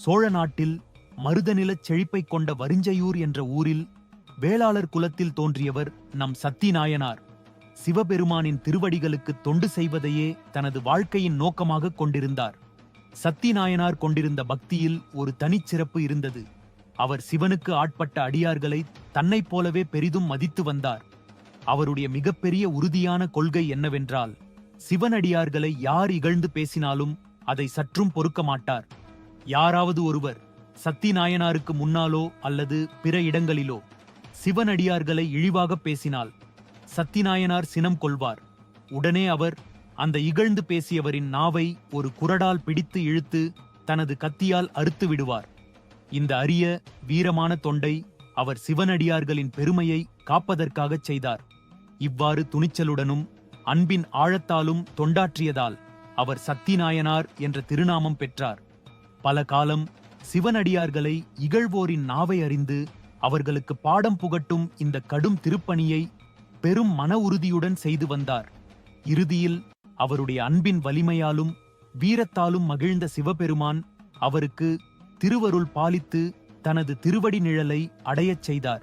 சோழ நாட்டில் மருதநிலச் செழிப்பைக் கொண்ட வரிஞ்சையூர் என்ற ஊரில் வேளாளர் குலத்தில் தோன்றியவர் நம் சத்திநாயனார். சிவபெருமானின் திருவடிகளுக்கு தொண்டு செய்வதையே தனது வாழ்க்கையின் நோக்கமாக கொண்டிருந்தார். சத்திநாயனார் கொண்டிருந்த பக்தியில் ஒரு தனிச்சிறப்பு இருந்தது. அவர் சிவனுக்கு ஆட்பட்ட அடியார்களை தன்னைப் போலவே பெரிதும் மதித்து வந்தார். அவருடைய மிகப்பெரிய உறுதியான கொள்கை என்னவென்றால் சிவனடியார்களை யார் இகழ்ந்து பேசினாலும் அதை சற்றும் பொறுக்க மாட்டார். யாராவது ஒருவர் சத்திநாயனாருக்கு முன்னாலோ அல்லது பிற இடங்களிலோ சிவனடியார்களை இழிவாக பேசினால் சத்திநாயனார் சினம் கொள்வார். உடனே அவர் அந்த இகழ்ந்து பேசியவரின் நாவை ஒரு குரடால் பிடித்து இழுத்து தனது கத்தியால் அறுத்து விடுவார். இந்த அரிய வீரமான தொண்டை அவர் சிவனடியார்களின் பெருமையை காப்பதற்காகச் செய்தார். இவ்வாறு துணிச்சலுடனும் அன்பின் ஆழத்தாலும் தொண்டாற்றியதால் அவர் சத்திநாயனார் என்ற திருநாமம் பெற்றார். பல காலம் சிவனடியார்களை இகழ்வோரின் நாவை அறிந்து அவர்களுக்கு பாடம் புகட்டும் இந்த கடும் திருப்பணியை பெரும் மன உறுதியுடன் செய்து வந்தார். இறுதியில் அவருடைய அன்பின் வலிமையாலும் வீரத்தாலும் மகிழ்ந்த சிவபெருமான் அவருக்கு திருவருள் பாலித்து தனது திருவடி நிழலை அடையச் செய்தார்.